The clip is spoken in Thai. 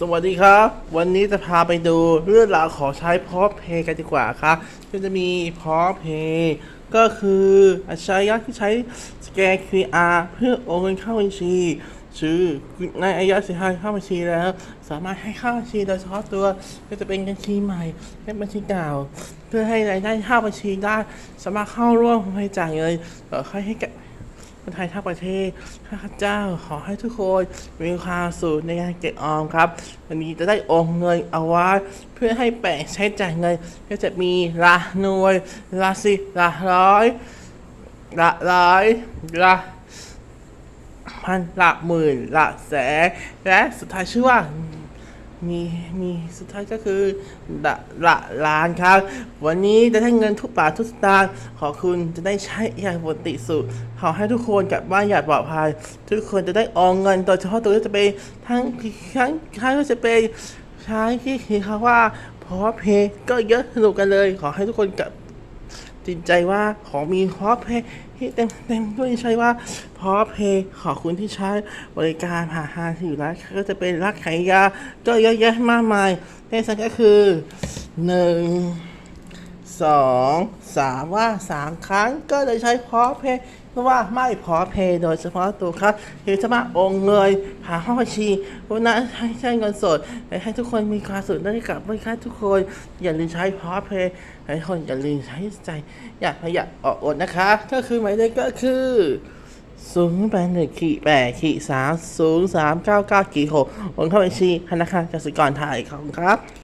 สวัสดีครับ วันนี้จะพาไปดูเรื่องราวของใช้พอเพย์กันดีกว่าครับก็จะมีพอเพย์ก็คืออัจฉริยะที่ใช้สแกน QR เพื่อโอนเงินเข้าบัญชีชื่อในอายะสินค้าเข้าบัญชีแล้ว สามารถให้เข้าบัญชีโดยเฉพาะตัวก็จะเป็นบัญชีใหม่และบัญชีเก่า เพื่อให้รายได้เข้าบัญชีได้ สามารถเข้าร่วมบริจาคเงินเอ่อค่อให้แก คนไทยทั้งประเทศข้าพเจ้าขอให้ทุกคนมีความสุขในการเก็บออมครับ วันนี้จะได้โอนเงินเอาไว้เพื่อให้แบ่งใช้จ่ายเงินก็จะมีละหน่วยละสิละร้อยละร้อยละพันละหมื่นละแสนและสุดท้ายชื่อว่า มีมีสุดท้ายก็คือละละล้านครับ วันนี้จะได้เงินทุกบาททุกสตางค์ขอคุณจะได้ใช้อย่างปกติสุขขอให้ทุกคนกลับบ้านอย่างปลอดภัย ทุกคนจะได้ออมเงินโดยเฉพาะตัวที่จะเป็นทั้งทั้งทั้งก็จะเป็นใช้ที่คือคำว่าพอเพย์ก็เยอะสนุกกันเลย ขอให้ทุกคนกลับ จิตใจว่าขอมีพอเพย์ที่เต็มเต็มด้วยใช่ว่าพอเพย์ขอบคุณที่ใช้บริการผ่านทางที่อยู่ร้านก็จะเป็นรักขายยาก็เยอะแยะมากมายในสังก็คือหนึ่ง สองสามว่าสามครั้งก็เลยใช้พอเพย์เพราะว่าไม่พอเพย์โดยเฉพาะตัวครับคือสามาโองเงินผ่าห้องบัญชีวันนั้นให้ใช้เงินสด ให้ทุกคนมีความสุขได้กลับบริการทุกคน อย่าลืมใช้พอเพย์ให้ทุกคนอย่าลืมใช้ใจ อย่าประหยัดออกอดนะคะ ก็คือหมายเลขก็คือศูนย์แปดหนึ่งขีแปดขีสามศูนย์สามเก้าเก้าขีหกโอนเข้าบัญชีธนาคารกสิกรไทยขอบคุณครับ